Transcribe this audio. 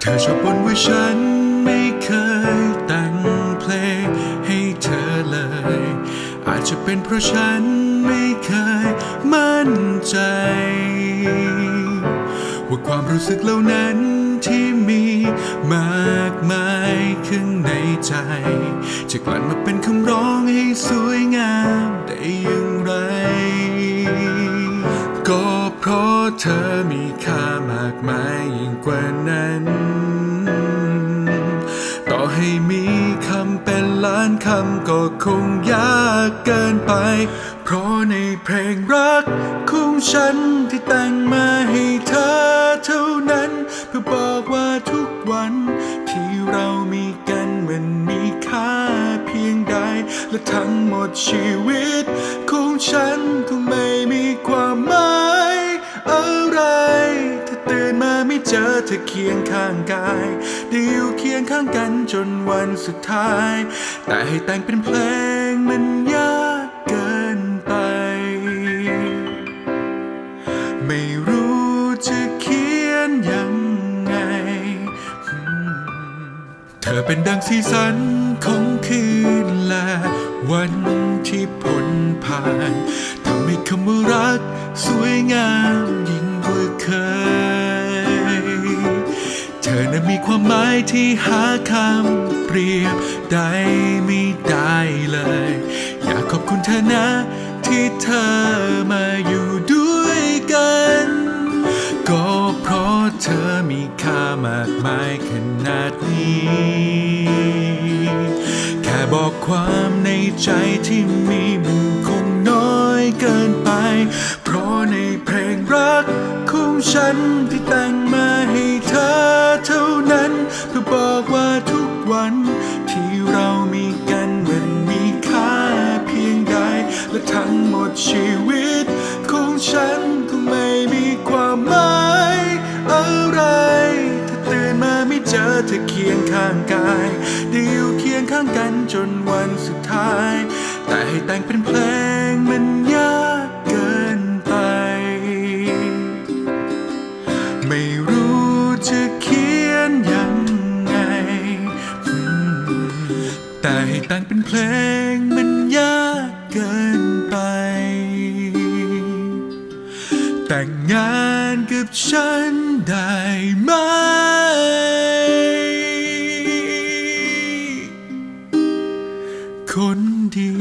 เธอจะบ่นว่าฉันไม่เคยแต่งเพลงให้เธอเลย อาจจะเป็นเพราะฉันไม่เคยมั่นใจ ว่าความรู้สึกเหล่านั้นที่มีมากมายข้างในใจ จะกลั่นมาเป็นคำร้องให้สวยงามได้ย่าง เธอมีค่ามากมายยิ่งกว่านั้น ต่อให้มีคำเป็นล้านคำก็คงยากเกินไป เพราะในเพลงรักของฉันที่แต่งมาให้เธอเท่านั้น เพื่อบอกว่าทุกวันที่เรามีกันมันมีค่าเพียงใด และทั้งหมดชีวิตของฉันคงไม่มีความ เธอเคียงข้างกายได้อยู่เคียงข้างกันจนวันสุดท้าย แต่ให้แต่งเป็นเพลงมันยากเกินไป ไม่รู้จะเขียนยังไง เธอเป็นดังสีสันของคืนและวันที่พ้นผ่านทำให้คำว่ารักสวยงามยิ่งกว่าเคย เธอนั้นมีความหมายที่หาคำเปรียบได้ไม่ได้เลย อยากขอบคุณเธอนะ ที่เธอมาอยู่ด้วยกัน ก็เพราะเธอมีค่ามากมายขนาดนี้ แค่บอกความในใจที่มีมันคงน้อยเกินไป เพราะในเพลงรักของฉันที่แต่ง เพื่อบอกว่าทุกวัน ที่เรามีกันมันมีค่าเพียงใด และทั้งหมดชีวิต ของฉันคงไม่มีความหมายอะไร ถ้าตื่นมาไม่เจอเธอเคียงข้างกายได้อยู่เคียงข้างกันจนวันสุดท้าย แต่ให้แต่งเป็นเพลงมันยากเกินไป ไม่รู้จะ แต่งเป็นเพลงมันยากเกินไป แต่งงานกับฉันได้ไหม คนดี